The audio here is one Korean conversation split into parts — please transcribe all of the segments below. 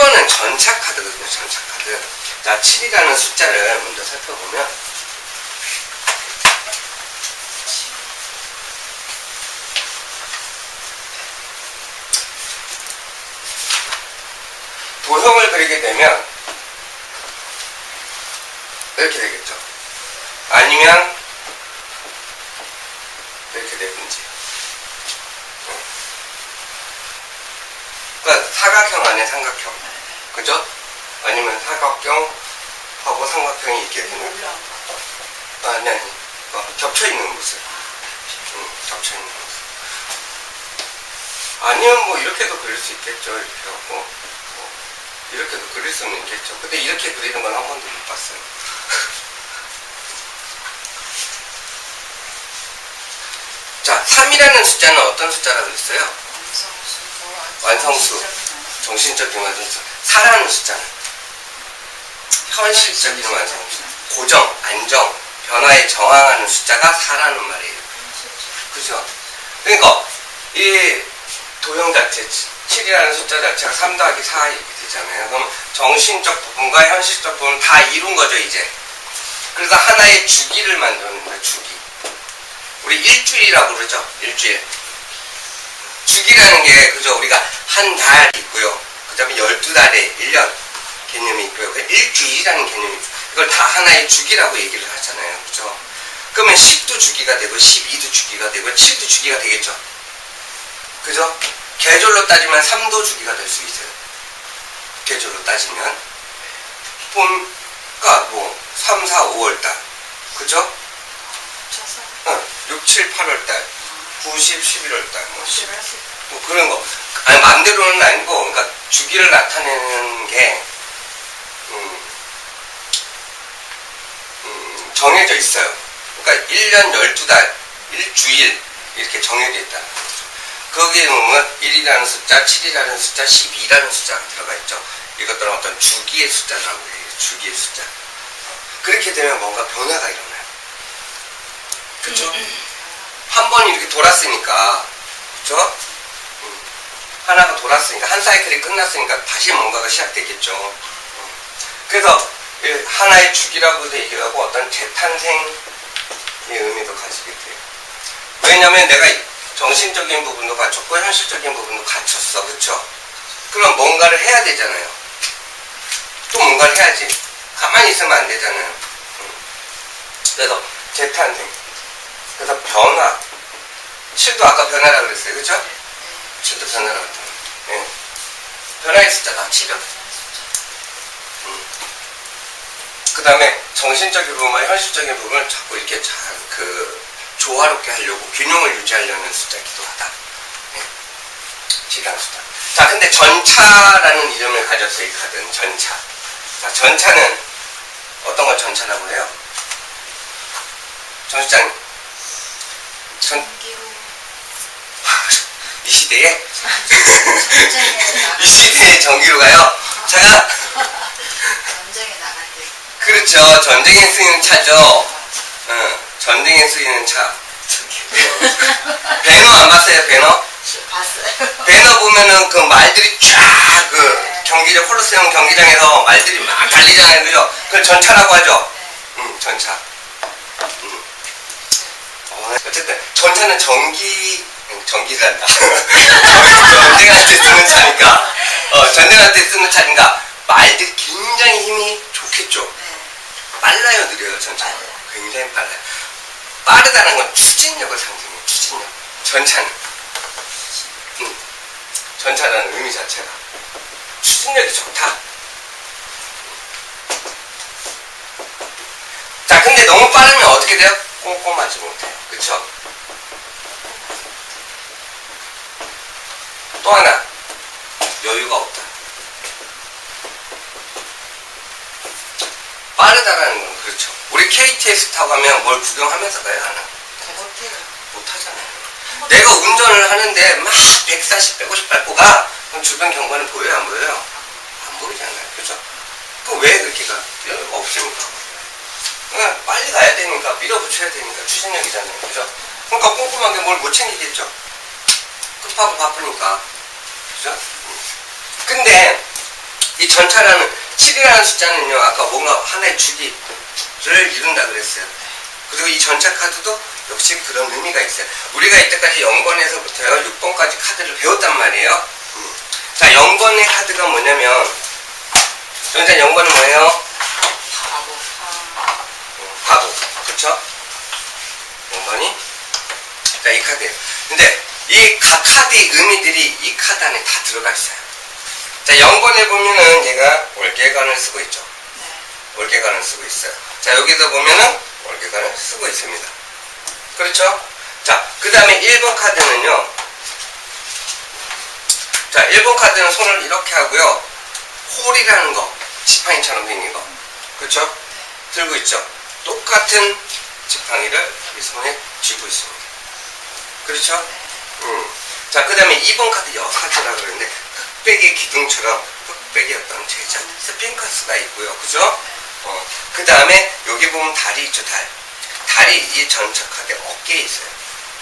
7번은 전차 카드거든요, 전차 카드. 자, 7이라는 숫자를 먼저 살펴보면, 도형을 그리게 되면, 이렇게 되겠죠. 아니면, 이렇게 되든지. 그러니까 사각형 안에 삼각형. 그죠? 아니면 사각형 하고 삼각형이 있게 되는. 아니 아니 어, 겹쳐 있는 모습. 응, 겹쳐 있는 모습. 아니면 뭐 이렇게도 그릴 수 있겠죠. 이렇게 하고 뭐 이렇게도 그릴 수는 있겠죠. 근데 이렇게 그리는 건 한 번도 못 봤어요. 자, 3이라는 숫자는 어떤 숫자라고 했어요? 완성수. 완성수. 정신적인 완성수. 4라는 숫자는 현실적인 완성수. 고정, 안정, 변화에 저항하는 숫자가 4라는 말이에요. 그죠? 그러니까 이 도형 자체 7이라는 숫자 자체가 3 더하기 4 이렇게 되잖아요. 그럼 정신적 부분과 현실적 부분 다 이룬 거죠 이제. 그래서 하나의 주기를 만드는 거예요. 주기. 우리 일주일이라고 그러죠. 일주일. 주기라는 게 그죠? 우리가 한 달 있고요. 그다음에 12달에 1년 개념이 있고요. 그 일주일이라는 개념이 있어요. 이걸 다 하나의 주기라고 얘기를 하잖아요. 그죠? 그러면 10도 주기가 되고 12도 주기가 되고 7도 주기가 되겠죠. 그죠? 계절로 따지면 3도 주기가 될 수 있어요. 계절로 따지면 봄, 그러니까 뭐 3, 4, 5월 달. 그죠? 어, 6, 7, 8월 달. 9, 10, 11월 달. 뭐 10, 일을 할수 있다. 뭐 그런 거. 아니, 마음대로는 아니고, 주기를 나타내는 게, 음, 음, 정해져 있어요. 그러니까 1년 12달, 일주일, 이렇게 정해져 거죠. 거기에 보면 1이라는 숫자, 7이라는 숫자, 12라는 숫자가 들어가 있죠. 이것들은 어떤 주기의 숫자라고 해요. 주기의 숫자. 그렇게 되면 뭔가 변화가 일어나요. 그쵸? 한번 이렇게 돌았으니까, 그쵸? 음, 하나가 돌았으니까, 한 사이클이 끝났으니까 다시 뭔가가 시작되겠죠. 음. 그래서 이 하나의 주기라고도 얘기를 하고 어떤 재탄생의 의미도 가지게 돼요. 왜냐면 내가 정신적인 부분도 갖췄고 현실적인 부분도 갖췄어. 그쵸? 그럼 뭔가를 해야 되잖아요. 또 뭔가를 해야지. 가만히 있으면 안 되잖아요. 음. 그래서 재탄생. 그래서 변화. 7도 아까 변화라고 그랬어요. 그쵸? 7도 변화라고 했잖아요. 예. 변화의 숫자다. 7은. 그 다음에 정신적인 부분과 현실적인 부분을 자꾸 이렇게 잘 그 조화롭게 하려고 균형을 유지하려는 숫자이기도 하다. 네. 지단 숫자. 자, 근데 전차라는 이름을 가졌어요. 이 카드는 전차. 자, 전차는 어떤 걸 전차라고 해요? 정 실장님. 전, 이 시대에? 이 시대에 전기로 가요? 차가? 전쟁에 나갈 때 그렇죠. 전쟁에 쓰이는 차죠. 응, 전쟁에 쓰이는 차. 배너 안 봤어요, 배너? 봤어요. 배너 보면은 그 말들이 쫙 그 경기장, 콜로세움 경기장에서 말들이 막 달리잖아요, 그죠? 그걸 전차라고 하죠. 응, 전차. 응. 어, 어쨌든, 전차는 전기, 응, 전기란다. 전쟁할 때 쓰는 차니까. 어, 전쟁할 때 쓰는 차니까 말들이 굉장히 힘이 좋겠죠. 네. 빨라요, 느려요, 전차는? 굉장히 빨라요. 빠르다는 건 추진력을 상징해요, 추진력. 전차는. 음, 전차라는 의미 자체가. 추진력이 좋다. 자, 근데 너무 빠르면 어떻게 돼요? 꼼꼼하지 못해요. 그쵸? 또 하나. 여유가 없다. 빠르다라는 건 그렇죠. 우리 KTX 타고 가면 뭘 구경하면서 가요, 하나? 못해요. 못하잖아요. 내가 운전을 하는데 막 140, 150 밟고 가. 그럼 주변 경관은 보여요, 안 보여요? 안 보이잖아요. 그죠? 그럼 왜 그렇게 가? 여유가 없으니까. 그냥 빨리 가야 되니까, 밀어붙여야 되니까, 추진력이잖아요. 그죠? 그러니까 꼼꼼하게 뭘 못 챙기겠죠? 급하고 바쁘니까. 그죠? 음. 근데, 이 전차라는 7이라는 숫자는요, 아까 뭔가 하나의 주기를 이룬다 그랬어요. 그리고 이 전차 카드도 역시 그런 의미가 있어요. 우리가 이때까지 0번에서부터요, 6번까지 카드를 배웠단 말이에요. 음. 자, 0번의 카드가 뭐냐면, 일단 0번은 뭐예요? 바보. 바보. 그쵸? 0번이? 자, 이 카드예요. 근데 이 각 카드의 의미들이 이 카드 안에 다 들어가 있어요. 자, 0번에 보면은 얘가 월계관을 쓰고 있죠. 네. 월계관을 쓰고 있어요. 자, 여기도 보면은 월계관을 쓰고 있습니다. 그렇죠? 자, 그 다음에 1번 카드는요. 자, 1번 카드는 손을 이렇게 하고요. 홀이라는 거, 지팡이처럼 생긴 거. 그렇죠? 들고 있죠? 똑같은 지팡이를 이 손에 쥐고 있습니다. 그렇죠? 음. 자, 그 다음에 2번 카드 여카드라 그러는데 흑백의 기둥처럼 흑백의 어떤 제자, 스핑크스가 있고요. 그죠? 어, 그 다음에 여기 보면 달이 있죠, 달. 달이 이 카드 어깨에 있어요.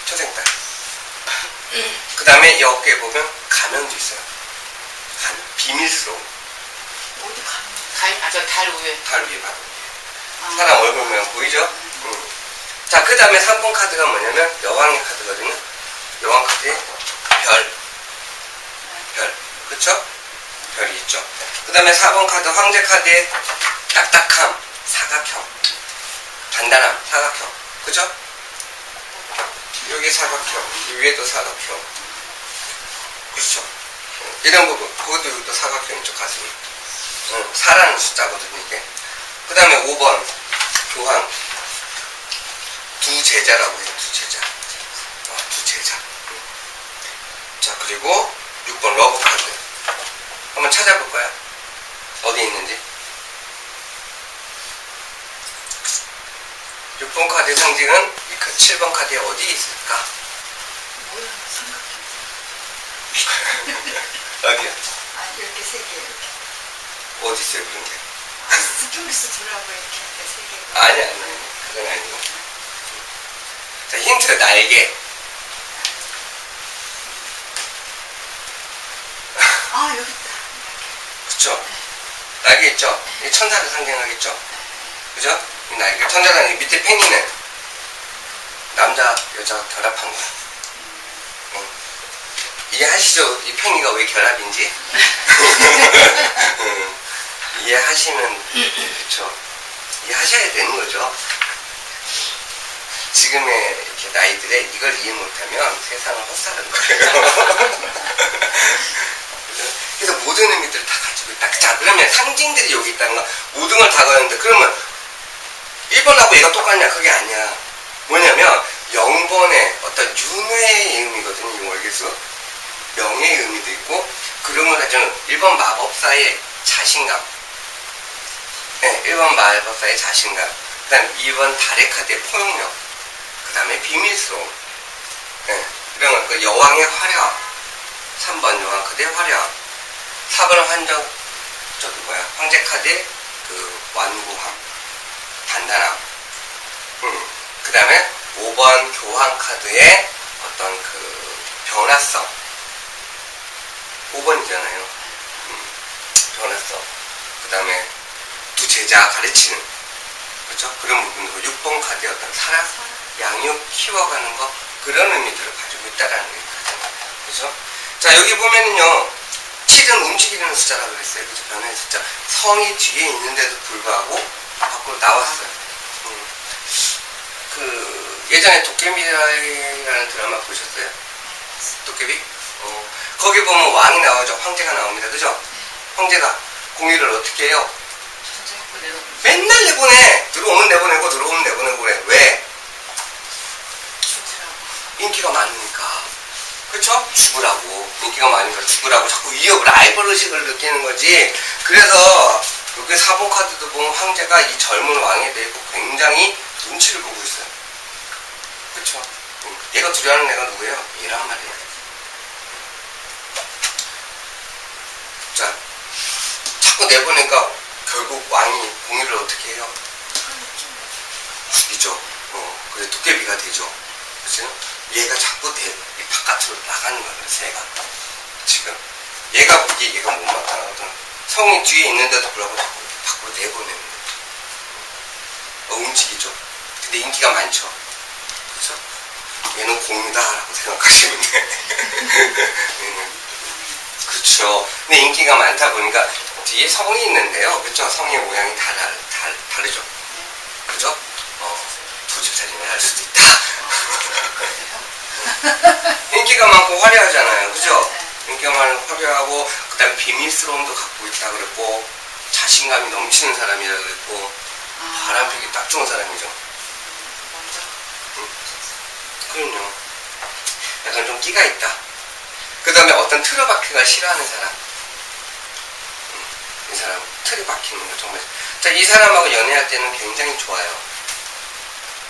초생달. 그 다음에 이 어깨에 보면 가면도 있어요. 가면. 비밀스러운. 어디 가면? 달, 아, 저달 위에. 달 위에 봐도. 아, 사람 얼굴 모양 보이죠? 음. 자, 그 다음에 3번 카드가 뭐냐면 여왕의 카드거든요. 여왕 카드에 별. 별. 그쵸? 별이 있죠. 그 다음에 4번 카드 황제 카드에 딱딱함, 사각형. 단단함, 사각형. 그죠? 여기 사각형, 이 위에도 사각형. 그렇죠? 어, 이런 부분, 그것도 여기도 사각형이죠, 가슴이. 응, 4라는 숫자거든요, 이게. 그 다음에 5번, 교황. 두 제자라고 해요, 두 제자. 어, 두 제자. 응. 자, 그리고 6번 러브 카드. 한번 찾아볼까요? 어디 있는지. 6번 카드의 상징은 이 7번 카드에 어디 있을까? 뭐야, 생각해. 어디야? 아, 이렇게 세 개, 이렇게. 어디 있어요, 그런 게? 아, 스튜디오스 들어가고 이렇게 세 개. 아니, 아니. 그건 아니고. 자, 힌트, 날개. 아, 여기 있다. 그쵸? 있죠? 이 천사를 상징하겠죠? 그죠? 이 날개. 천사는 이 밑에 팽이는 남자, 여자 결합한 거. 응. 이해하시죠? 이 팽이가 왜 결합인지? 응. 이해하시면, 그쵸? 이해하셔야 되는 거죠. 지금의 이렇게 나이들에 이걸 이해 못하면 세상을 헛사는 거예요. 그래서 모든 의미들을 다. 자, 그러면 상징들이 여기 있다는 거 모든 걸 다 가는데 그러면 1번하고 얘가 똑같냐? 그게 아니야. 뭐냐면 0번의 어떤 윤회의 의미거든요. 이 월계수. 명예의 의미도 있고 그런 걸 가지고 1번 마법사의 자신감. 네, 1번 마법사의 자신감. 그 다음 2번 달의 카드의 포용력. 그 다음에 비밀스러움. 네, 이런 거. 그 여왕의 화려함. 3번 여왕 카드의 화려함. 4번 환정, 저기 뭐야, 황제 카드의 그 완고함. 단단함. 음. 그 다음에 5번 교황 카드의 어떤 그 변화성. 5번이잖아요. 음. 변화성. 그 다음에 두 제자 가르치는. 그렇죠? 그런 부분도 6번 카드의 어떤 사랑, 양육, 키워가는 거 그런 의미들을 가지고 있다라는 얘기거든요. 그죠? 자, 여기 보면은요. 7은 움직이는 숫자라고 그랬어요. 그죠? 변화의 숫자. 성이 뒤에 있는데도 불구하고 밖으로 나왔어요. 음. 그, 예전에 도깨비라는 드라마 보셨어요? 도깨비? 어, 거기 보면 왕이 나오죠. 황제가 나옵니다. 그죠? 황제가 공유를 어떻게 해요? 맨날 내보내. 들어오면 내보내고 들어오면 내보내고 그래. 왜? 인기가 많으 그쵸? 죽으라고. 인기가 많으니까 죽으라고 자꾸 위협을 알버릇식을 느끼는 거지. 그래서 여기 4번 카드도 보면 황제가 이 젊은 왕에 대해 굉장히 눈치를 보고 있어요. 응. 얘가 두려워하는 애가 누구예요? 얘란 말이에요. 자, 자꾸 내보니까 결국 왕이 공유를 어떻게 해요? 죽이죠. 어, 그래 도깨비가 되죠. 그죠? 얘가 자꾸 내, 이 바깥으로 나가는 거예요, 새가. 지금. 얘가 보기에 얘가 못 마땅하거든. 성이 뒤에 있는데도 불구하고 자꾸 밖으로 내보내는 거죠. 어, 움직이죠. 근데 인기가 많죠. 그렇죠? 얘는 공이다라고 생각하시면 돼. 얘는. 그렇죠. 근데 인기가 많다 보니까 뒤에 성이 있는데요. 그렇죠? 성의 모양이 다, 다, 다, 다르죠. 어, 도집살인을 할 수도 있다. 인기가 많고 화려하잖아요. 그죠? 인기가 많고 화려하고, 그 다음에 비밀스러움도 갖고 있다 그랬고, 자신감이 넘치는 사람이라 그랬고, 바람 피기 딱 좋은 사람이죠. 그럼요. 약간 좀 끼가 있다. 그 다음에 어떤 틀어 박히가 싫어하는 사람. 음, 이 사람, 틀이 박히는 거 정말. 자, 이 사람하고 연애할 때는 굉장히 좋아요.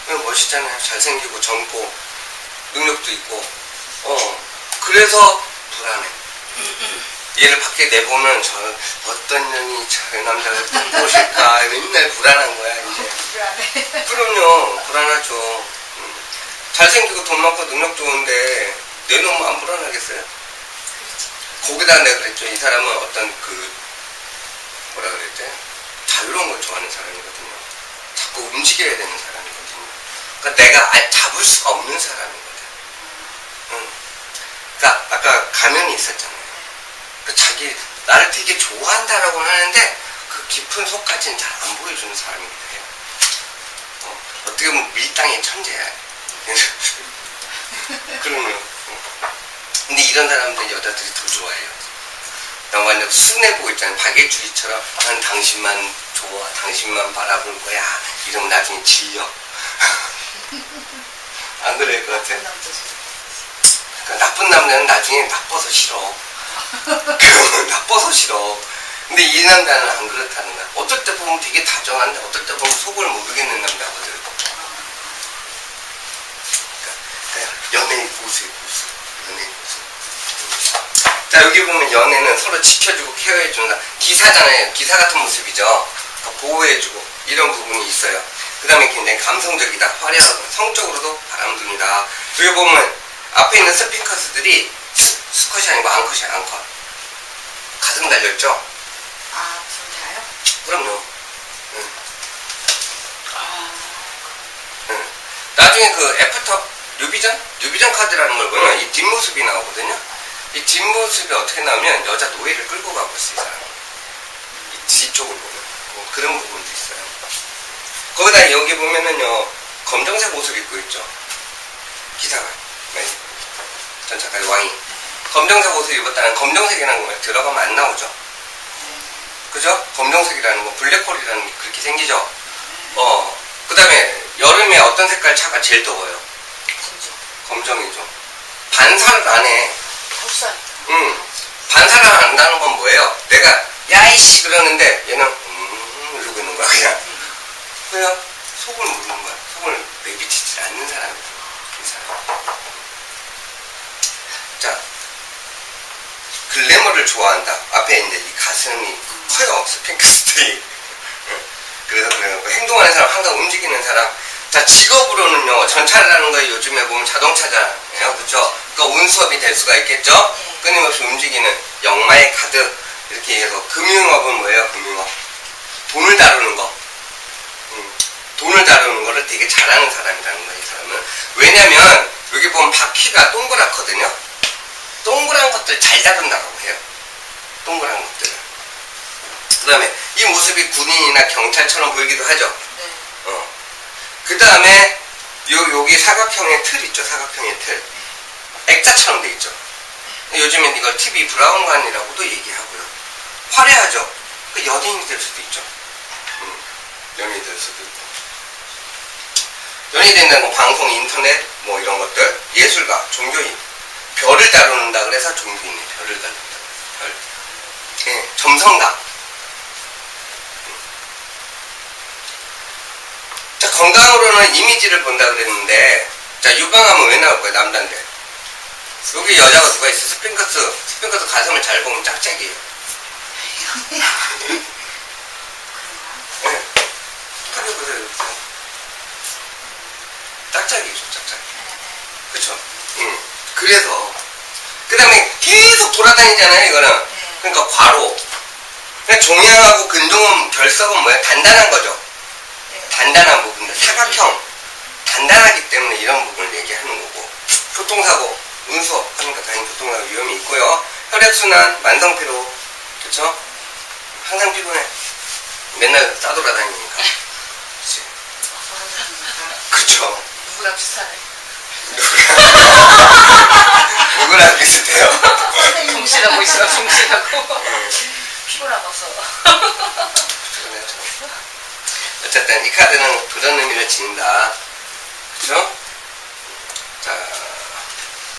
음, 멋있잖아요. 잘생기고 젊고, 능력도 있고, 어. 그래서 불안해. 얘를 밖에 내보면 저 어떤 년이 저 남자를 본 것일까 맨날 불안한 거야, 이제. 불안해. 그럼요. 불안하죠. 음. 잘생기고 돈 많고 능력 좋은데 내놓으면 안 불안하겠어요? 거기다 내가 그랬죠. 이 사람은 어떤 그 뭐라 그랬지? 자유로운 걸 좋아하는 사람이거든요. 자꾸 움직여야 되는 사람이거든요. 그러니까 내가 아- 잡을 수가 없는 사람이거든. 응. 그러니까 아까 가면이 있었잖아요. 그 자기 나를 되게 좋아한다라고 하는데 그 깊은 속까지는 잘 안 보여주는 사람이거든요. 어, 어떻게 보면 밀당의 천재야. 그러면. 근데 이런 사람들 여자들이 더 좋아해요. 나 완전 순해보고 있잖아요. 박애주의처럼 난 당신만 좋아, 당신만 바라볼 거야. 이러면 나중에 질려. 안 그럴 것 같아? 그러니까 나쁜 남자는 나중에 나빠서 싫어. 나빠서 싫어. 근데 이 남자는 안 그렇다는 거야. 어떨 때 보면 되게 다정한데 어떨 때 보면 속을 모르겠는 남자거든. 그러니까 연애의 모습, 모습, 연애의 모습. 자 여기 보면 연애는 서로 지켜주고 케어해주는 사- 기사잖아요. 기사 같은 모습이죠. 그러니까 보호해주고 이런 부분이 있어요. 그 다음에 굉장히 감성적이다, 화려하고 성적으로도 바람둥이다. 여기 보면 앞에 있는 스핑커스들이 스, 스컷이 아니고 앙컷이야, 앙컷. 가슴 달렸죠? 아, 좋나요? 그럼요. 응. 아, 응. 나중에 그 애프터 뉴비전? 뉴비전 카드라는 걸 보면 이 뒷모습이 나오거든요. 이 뒷모습이 어떻게 나오면 여자 노예를 끌고 가고 있어요. 이 뒤쪽을 보면. 뭐 그런 부분도 있어요. 거기다 여기 보면은요, 검정색 옷을 입고 있죠. 기사가. 네. 전 작가의 왕이. 검정색 옷을 입었다는 검정색이라는 거 들어가면 안 나오죠. 그죠? 검정색이라는 거, 블랙홀이라는 게 그렇게 생기죠. 어, 그 다음에 여름에 어떤 색깔 차가 제일 더워요? 검정. 검정이죠. 반사를 안 해. 흡사. 응. 반사를 안 한다는 건 뭐예요? 내가 야이씨 그러는데 얘는 음 이러고 있는 거야 그냥. 그냥 속을 모르는 거야. 속을 내비치지 않는 사람이야. 이 사람. 자, 글래머를 좋아한다. 앞에 이제 이 가슴이 커요. 스핑크스들이. 응. 그래서 그래갖고 행동하는 사람, 항상 움직이는 사람. 자, 직업으로는요, 전차라는 거 요즘에 보면 자동차잖아요. 그죠? 그러니까 운수업이 될 수가 있겠죠? 끊임없이 움직이는 영마의 카드. 이렇게 해서 금융업은 뭐예요, 금융업? 돈을 다루는 거. 음, 돈을 다루는 거를 되게 잘하는 사람이라는 거예요, 이 사람은. 왜냐면, 여기 보면 바퀴가 동그랗거든요? 동그란 것들 잘 다룬다고 해요. 동그란 것들을. 그 다음에, 이 모습이 군인이나 경찰처럼 보이기도 하죠. 네. 어. 그 다음에 요 여기 사각형의 틀 있죠. 사각형의 틀. 액자처럼 돼 있죠. 요즘엔 이걸 TV 브라운관이라고도 얘기하고요. 화려하죠. 그 연예인이 될 수도 있죠. 음, 연예인 될 수도 있고. 연예인 된다는 건 방송, 인터넷 뭐 이런 것들, 예술가, 종교인, 별을 다루는다 그래서 종교인이 별을 다룬다. 별. 예, 점성가. 자, 건강으로는 이미지를 본다 그랬는데, 자, 유방암은 왜 나올 거야, 남자인데? 여기 여자가 누가 있어? 스핑크스. 스핑크스 가슴을 잘 보면 짝짝이에요. 예. 하게 보세요, 이렇게. 짝짝이죠, 짝짝이. 그쵸? 응. 그래서. 그 다음에 계속 돌아다니잖아요, 이거는. 그러니까 과로. 그러니까 종양하고 근종은 결석은 뭐야? 단단한 거죠. 단단한 부분들, 사각형. 단단하기 때문에 이런 부분을 얘기하는 거고. 교통사고, 운수업 하니까 당연히 교통사고 위험이 있고요. 혈액순환, 만성피로. 그쵸? 항상 피곤해. 맨날 싸돌아다니니까. 그치? 그쵸? 누구랑 비슷하네. 누구랑 비슷해요. 정신하고 있어, 정신하고. 피곤하고서. 어쨌든 이 카드는 그런 의미를 지닌다. 그쵸?